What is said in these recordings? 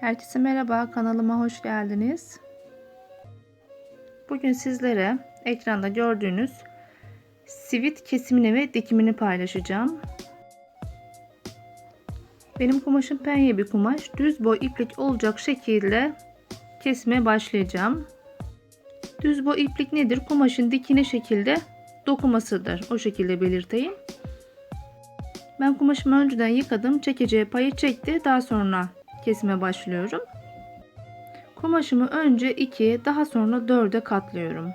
Herkese merhaba, kanalıma hoş geldiniz. Bugün sizlere ekranda gördüğünüz sivit kesimini ve dikimini paylaşacağım. Benim kumaşım penye bir kumaş. Düz boy iplik olacak şekilde kesmeye başlayacağım. Düz boy iplik nedir? Kumaşın dikine şekilde dokumasıdır. O şekilde belirteyim. Ben kumaşımı önceden yıkadım. Çekeceği payı çekti. Daha sonra kesime başlıyorum. Kumaşımı önce 2'ye daha sonra 4'e katlıyorum.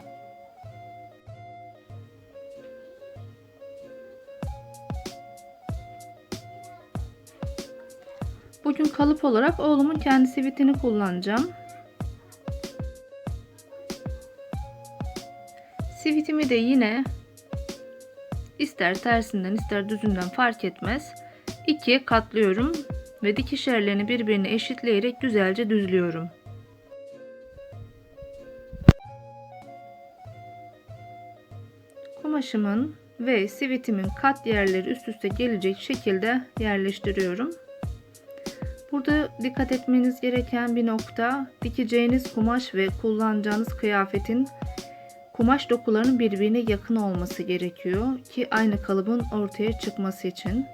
Bugün kalıp olarak oğlumun kendi sivitini kullanacağım. Sivitimi de yine ister tersinden ister düzünden fark etmez. ikiye katlıyorum ve dikiş yerlerini birbirine eşitleyerek güzelce düzlüyorum. Kumaşımın ve sivitimin kat yerleri üst üste gelecek şekilde yerleştiriyorum. Burada dikkat etmeniz gereken bir nokta dikeceğiniz kumaş ve kullanacağınız kıyafetin kumaş dokularının birbirine yakın olması gerekiyor ki aynı kalıbın ortaya çıkması için.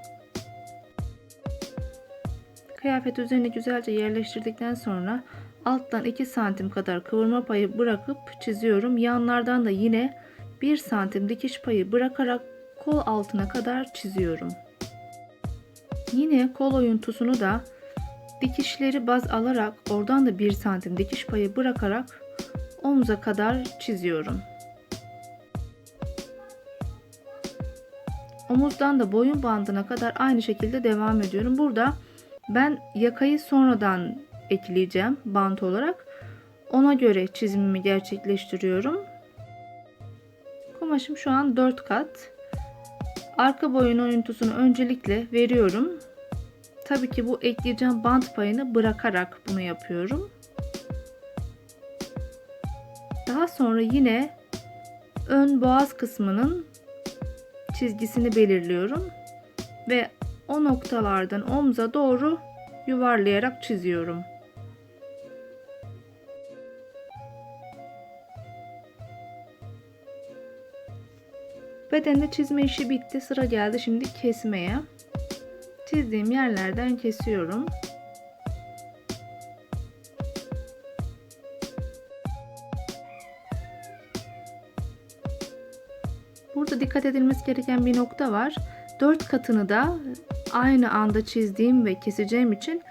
Kıyafet üzerine güzelce yerleştirdikten sonra alttan 2 santim kadar kıvırma payı bırakıp çiziyorum. Yanlardan da yine 1 santim dikiş payı bırakarak kol altına kadar çiziyorum. Yine kol oyuntusunu da dikişleri baz alarak oradan da 1 santim dikiş payı bırakarak omuza kadar çiziyorum. Omuzdan da boyun bandına kadar aynı şekilde devam ediyorum. Burada ben yakayı sonradan ekleyeceğim bant olarak. Ona göre çizimimi gerçekleştiriyorum. Kumaşım şu an 4 kat. Arka boyun oyuntusunu öncelikle veriyorum. Tabii ki bu ekleyeceğim bant payını bırakarak bunu yapıyorum. Daha sonra yine ön boğaz kısmının çizgisini belirliyorum ve o noktalardan omza doğru yuvarlayarak çiziyorum. Bedende çizme işi bitti. Sıra geldi şimdi kesmeye. Çizdiğim yerlerden kesiyorum. Burada dikkat edilmesi gereken bir nokta var. 4 katını da aynı anda çizdiğim ve keseceğim için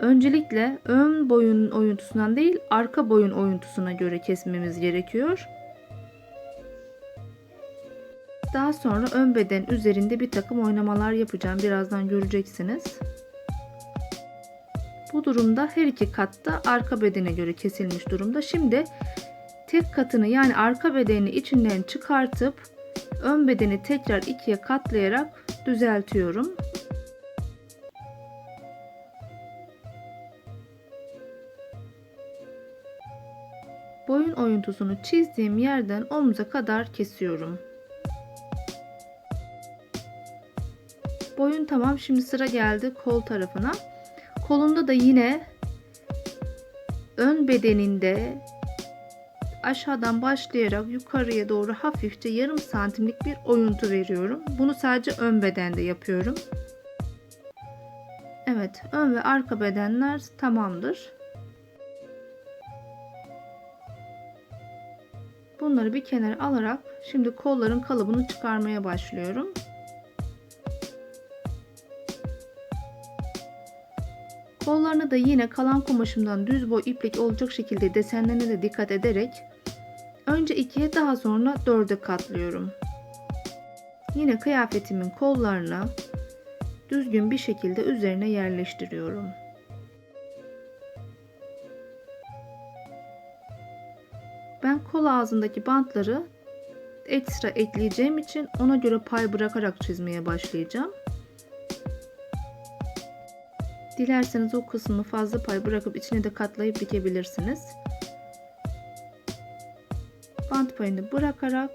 öncelikle ön boyun oyuntusundan değil arka boyun oyuntusuna göre kesmemiz gerekiyor. Daha sonra ön beden üzerinde bir takım oynamalar yapacağım. Birazdan göreceksiniz. Bu durumda her iki katta arka bedene göre kesilmiş durumda. Şimdi tek katını yani arka bedeni içinden çıkartıp ön bedeni tekrar ikiye katlayarak düzeltiyorum. Boyun oyuntusunu çizdiğim yerden omuza kadar kesiyorum. Boyun tamam. Şimdi sıra geldi kol tarafına. Kolunda da yine ön bedeninde aşağıdan başlayarak yukarıya doğru hafifçe yarım santimlik bir oyuntu veriyorum. Bunu sadece ön bedende yapıyorum. Evet ön ve arka bedenler tamamdır. Bunları bir kenara alarak şimdi kolların kalıbını çıkarmaya başlıyorum. Kollarını da yine kalan kumaşımdan düz boy iplik olacak şekilde desenlerine de dikkat ederek önce ikiye daha sonra dörde katlıyorum. Yine kıyafetimin kollarını düzgün bir şekilde üzerine yerleştiriyorum. Ben kol ağzındaki bantları ekstra ekleyeceğim için ona göre pay bırakarak çizmeye başlayacağım. Dilerseniz o kısmı fazla pay bırakıp içine de katlayıp dikebilirsiniz. Payını bırakarak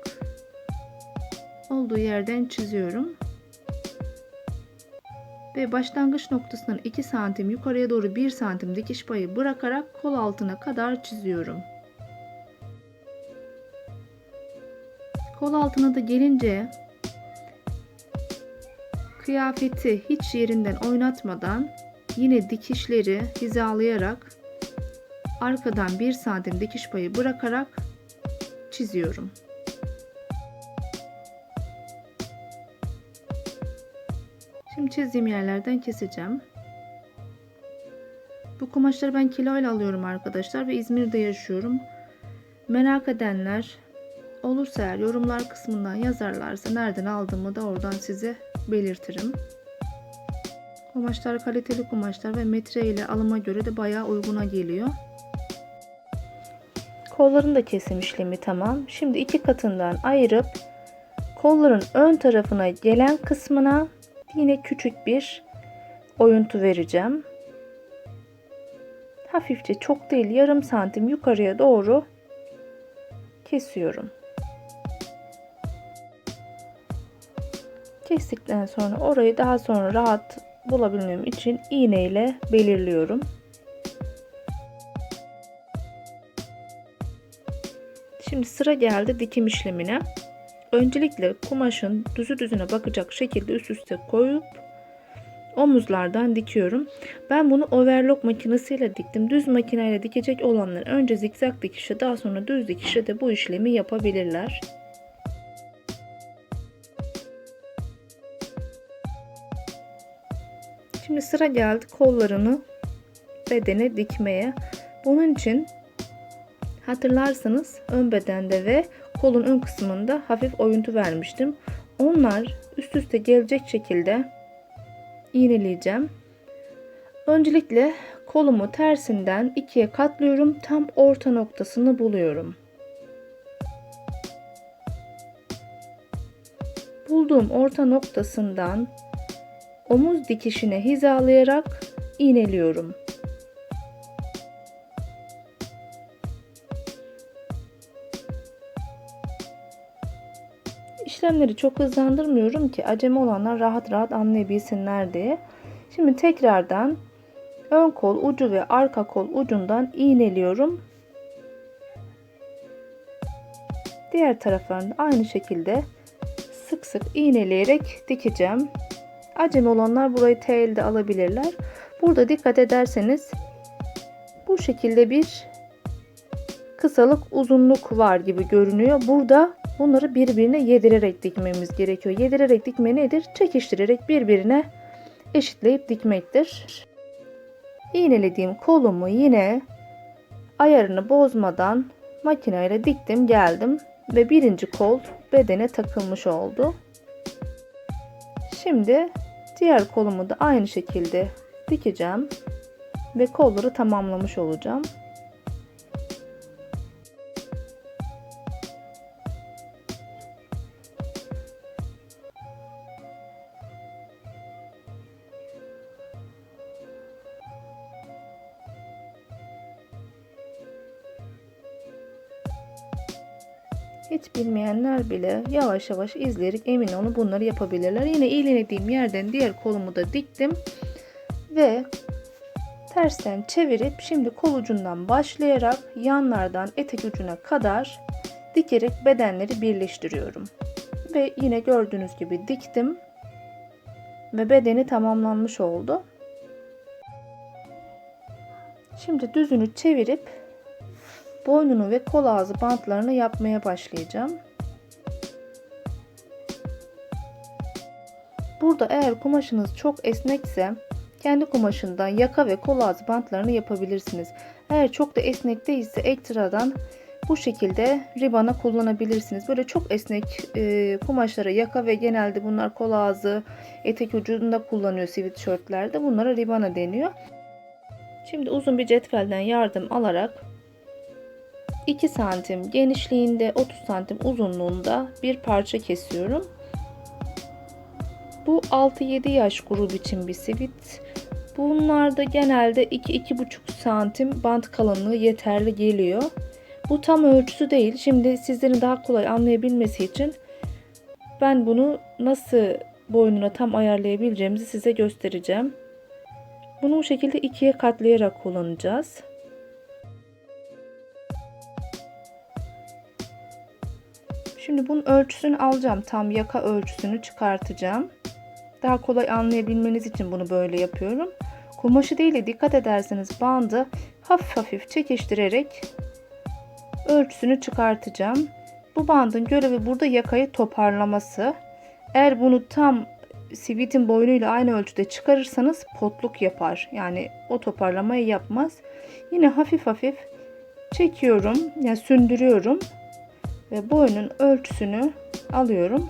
olduğu yerden çiziyorum. ve başlangıç noktasından 2 santim yukarıya doğru 1 santim dikiş payı bırakarak kol altına kadar çiziyorum. Kol altına da gelince kıyafeti hiç yerinden oynatmadan yine dikişleri hizalayarak arkadan 1 santim dikiş payı bırakarak çiziyorum. Şimdi çizdiğim yerlerden keseceğim. Bu kumaşları ben kiloyla alıyorum arkadaşlar ve İzmir'de yaşıyorum. Merak edenler olursa eğer yorumlar kısmından yazarlarsa nereden aldığımı da oradan size belirtirim. Kumaşlar kaliteli kumaşlar ve metre ile alıma göre de bayağı uyguna geliyor. Kolların da kesim işlemi tamam. Şimdi iki katından ayırıp kolların ön tarafına gelen kısmına yine küçük bir oyuntu vereceğim. Hafifçe çok değil yarım santim yukarıya doğru kesiyorum. Kestikten sonra orayı daha sonra rahat bulabilmem için iğne ile belirliyorum. Şimdi sıra geldi dikim işlemine. Öncelikle kumaşın düzü düzüne bakacak şekilde üst üste koyup omuzlardan dikiyorum. Ben bunu overlock makinesiyle diktim. Düz makineyle dikecek olanlar önce zikzak dikişe daha sonra düz dikişe de bu işlemi yapabilirler. Şimdi sıra geldi kollarını bedene dikmeye. Bunun için hatırlarsanız ön bedende ve kolun ön kısmında hafif oyuntu vermiştim. Onlar üst üste gelecek şekilde iğneleyeceğim. Öncelikle kolumu tersinden ikiye katlıyorum. Tam orta noktasını buluyorum. Bulduğum orta noktasından omuz dikişine hizalayarak iğneliyorum. İşlemleri çok hızlandırmıyorum ki acemi olanlar rahat rahat anlayabilsinler diye. Şimdi tekrardan ön kol ucu ve arka kol ucundan iğneliyorum. Diğer taraflarını aynı şekilde sık sık iğneleyerek dikeceğim. Acemi olanlar burayı T alabilirler. Burada dikkat ederseniz bu şekilde bir kısalık uzunluk var gibi görünüyor. Burada bunları birbirine yedirerek dikmemiz gerekiyor. Yedirerek dikme nedir? Çekiştirerek birbirine eşitleyip dikmektir. İğnelediğim kolumu yine ayarını bozmadan makineyle diktim geldim ve birinci kol bedene takılmış oldu. Şimdi diğer kolumu da aynı şekilde dikeceğim ve kolları tamamlamış olacağım. Hiç bilmeyenler bile yavaş yavaş izleyerek emin olun bunları yapabilirler. Yine iğnelediğim yerden diğer kolumu da diktim. Ve tersten çevirip şimdi kol ucundan başlayarak yanlardan etek ucuna kadar dikerek bedenleri birleştiriyorum. Ve yine gördüğünüz gibi diktim. Ve bedeni tamamlanmış oldu. Şimdi düzünü çevirip boynunu ve kol ağzı bantlarını yapmaya başlayacağım. Burada eğer kumaşınız çok esnekse kendi kumaşından yaka ve kol ağzı bantlarını yapabilirsiniz. Eğer çok da esnek değilse ekstradan bu şekilde ribana kullanabilirsiniz. Böyle çok esnek e, kumaşlara yaka ve genelde bunlar kol ağzı, etek ucunda kullanıyor sweatshirtlerde. Bunlara ribana deniyor. Şimdi uzun bir cetvelden yardım alarak 2 santim genişliğinde 30 santim uzunluğunda bir parça kesiyorum. Bu 6-7 yaş grubu için bir sivit. Bunlarda genelde 2-2,5 santim bant kalınlığı yeterli geliyor. Bu tam ölçüsü değil. Şimdi sizlerin daha kolay anlayabilmesi için ben bunu nasıl boynuna tam ayarlayabileceğimizi size göstereceğim. Bunu bu şekilde ikiye katlayarak kullanacağız. Şimdi bunun ölçüsünü alacağım. Tam yaka ölçüsünü çıkartacağım. Daha kolay anlayabilmeniz için bunu böyle yapıyorum. Kumaşı değil de dikkat ederseniz bandı hafif hafif çekiştirerek ölçüsünü çıkartacağım. Bu bandın görevi burada yakayı toparlaması. Eğer bunu tam sivitin boynuyla aynı ölçüde çıkarırsanız potluk yapar. Yani o toparlamayı yapmaz. Yine hafif hafif çekiyorum. Yani sündürüyorum. Ve boynun ölçüsünü alıyorum.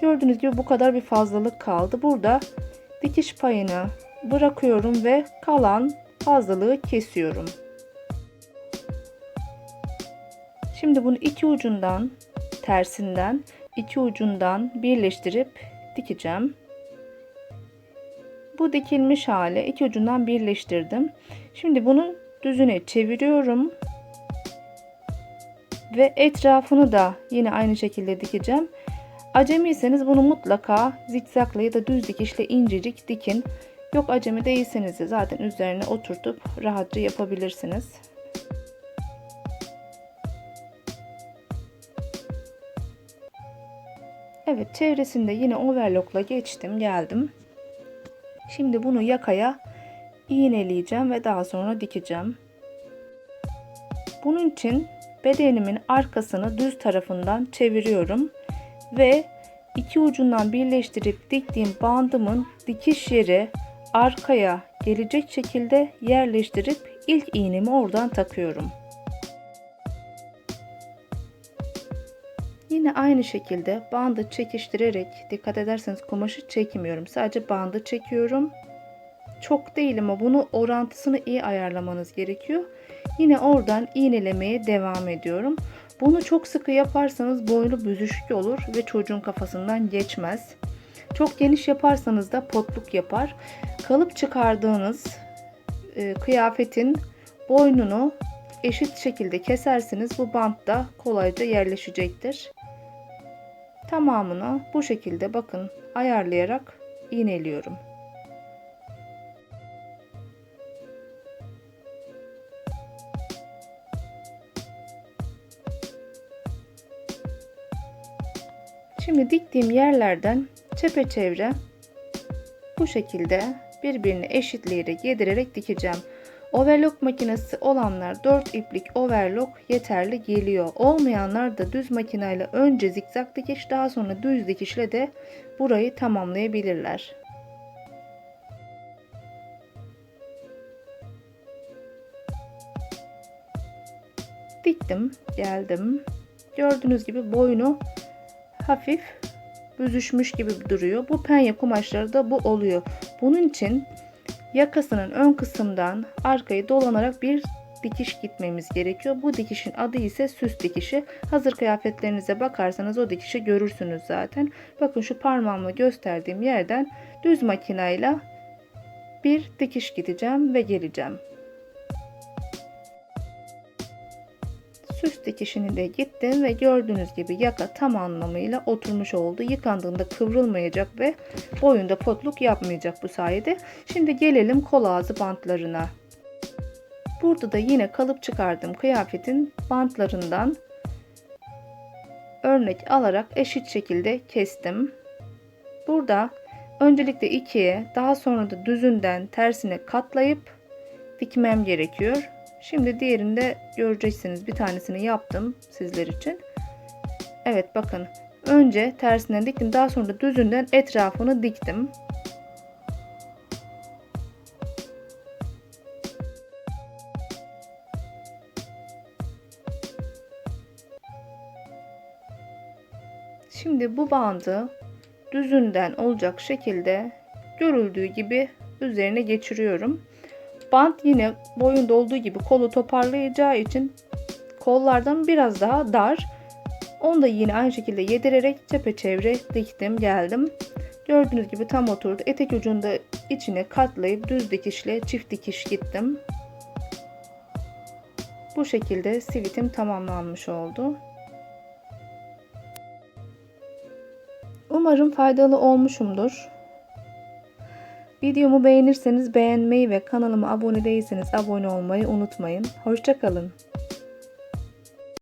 Gördüğünüz gibi bu kadar bir fazlalık kaldı. Burada dikiş payını bırakıyorum ve kalan fazlalığı kesiyorum. Şimdi bunu iki ucundan tersinden iki ucundan birleştirip dikeceğim. Bu dikilmiş hale iki ucundan birleştirdim. Şimdi bunu düzüne çeviriyorum. Ve etrafını da yine aynı şekilde dikeceğim. Acemiyseniz bunu mutlaka zikzakla ya da düz dikişle incecik dikin. Yok acemi değilseniz de zaten üzerine oturtup rahatça yapabilirsiniz. Evet çevresinde yine overlockla geçtim geldim. Şimdi bunu yakaya iğneleyeceğim ve daha sonra dikeceğim. Bunun için bedenimin arkasını düz tarafından çeviriyorum ve iki ucundan birleştirip diktiğim bandımın dikiş yeri arkaya gelecek şekilde yerleştirip ilk iğnemi oradan takıyorum. Yine aynı şekilde bandı çekiştirerek dikkat ederseniz kumaşı çekmiyorum. Sadece bandı çekiyorum. Çok değil ama bunu orantısını iyi ayarlamanız gerekiyor. Yine oradan iğnelemeye devam ediyorum. Bunu çok sıkı yaparsanız boynu büzüşük olur ve çocuğun kafasından geçmez. Çok geniş yaparsanız da potluk yapar. Kalıp çıkardığınız e, kıyafetin boynunu eşit şekilde kesersiniz. Bu bant da kolayca yerleşecektir. Tamamını bu şekilde bakın ayarlayarak iğneliyorum. Şimdi diktiğim yerlerden çepeçevre bu şekilde birbirini eşitleyerek yedirerek dikeceğim. Overlock makinesi olanlar 4 iplik overlock yeterli geliyor. Olmayanlar da düz makineyle önce zikzak dikiş daha sonra düz dikişle de burayı tamamlayabilirler. Diktim, geldim. Gördüğünüz gibi boynu hafif büzüşmüş gibi duruyor. Bu penye kumaşları da bu oluyor. Bunun için yakasının ön kısımdan arkayı dolanarak bir dikiş gitmemiz gerekiyor. Bu dikişin adı ise süs dikişi. Hazır kıyafetlerinize bakarsanız o dikişi görürsünüz zaten. Bakın şu parmağımla gösterdiğim yerden düz makinayla bir dikiş gideceğim ve geleceğim. Süs dikişini de gittim ve gördüğünüz gibi yaka tam anlamıyla oturmuş oldu. Yıkandığında kıvrılmayacak ve boyunda potluk yapmayacak bu sayede. Şimdi gelelim kol ağzı bantlarına. Burada da yine kalıp çıkardığım kıyafetin bantlarından örnek alarak eşit şekilde kestim. Burada öncelikle ikiye daha sonra da düzünden tersine katlayıp dikmem gerekiyor. Şimdi diğerini de göreceksiniz. Bir tanesini yaptım sizler için. Evet bakın. Önce tersinden diktim. Daha sonra da düzünden etrafını diktim. Şimdi bu bandı düzünden olacak şekilde görüldüğü gibi üzerine geçiriyorum. Bant yine boyunda olduğu gibi kolu toparlayacağı için kollardan biraz daha dar. Onu da yine aynı şekilde yedirerek çepeçevre diktim geldim. Gördüğünüz gibi tam oturdu. Etek ucunda içine katlayıp düz dikişle çift dikiş gittim. Bu şekilde sivitim tamamlanmış oldu. Umarım faydalı olmuşumdur. Videomu beğenirseniz beğenmeyi ve kanalıma abone değilseniz abone olmayı unutmayın. Hoşçakalın.